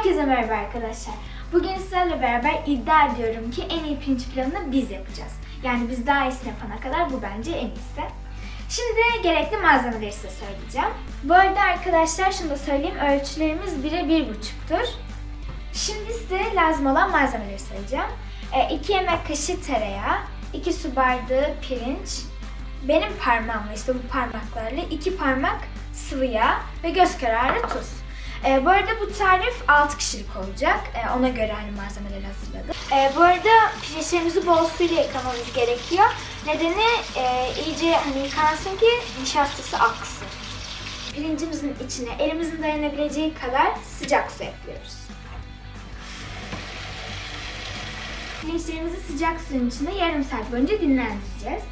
Herkese merhaba arkadaşlar. Bugün sizlerle beraber iddia ediyorum ki en iyi pirinç pilavını biz yapacağız. Yani biz daha iyisini yapana kadar bu bence en iyisi. Şimdi gerekli malzemeleri size söyleyeceğim. Bu arada arkadaşlar şunu da söyleyeyim. Ölçülerimiz 1'e 1,5'tur. Şimdi size lazım olan malzemeleri sayacağım. 2 yemek kaşığı tereyağı, 2 su bardağı pirinç, benim parmağımla işte bu parmaklarla 2 parmak sıvı yağ ve göz kararı tuz. Ee, bu arada bu tarif 6 kişilik olacak. Ee, ona göre hani malzemeleri hazırladım. Ee, bu arada pirinçlerimizi bol suyla yıkamamız gerekiyor. Nedeni e, iyice hani yıkansın ki nişastası aksın. Pirincimizin içine elimizin dayanabileceği kadar sıcak su ekliyoruz. Pirinçlerimizi sıcak suyun içinde yarım saat boyunca dinlendireceğiz.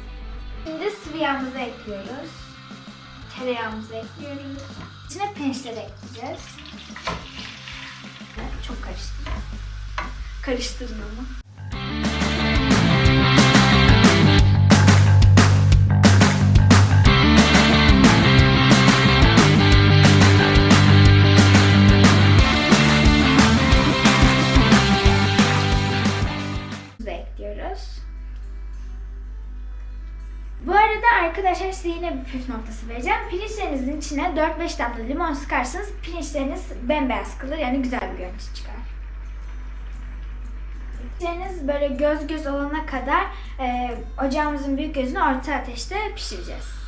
Şimdi sıvı yağımızı ekliyoruz. Tereyağımızı ekliyoruz. İçine pirinçleri ekleyeceğiz. Çok karıştırın. Karıştırın ama. Bu arada arkadaşlar size yine bir püf noktası vereceğim. Pirinçlerinizin içine 4-5 damla limon sıkarsanız pirinçleriniz bembeyaz kalır yani güzel bir görüntü çıkar. Pirinçleriniz böyle göz göz olana kadar e, ocağımızın büyük gözünü orta ateşte pişireceğiz.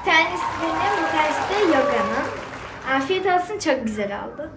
Bir tanesi benim, bir tanesi de Yoga'nın. Afiyet olsun çok güzel oldu.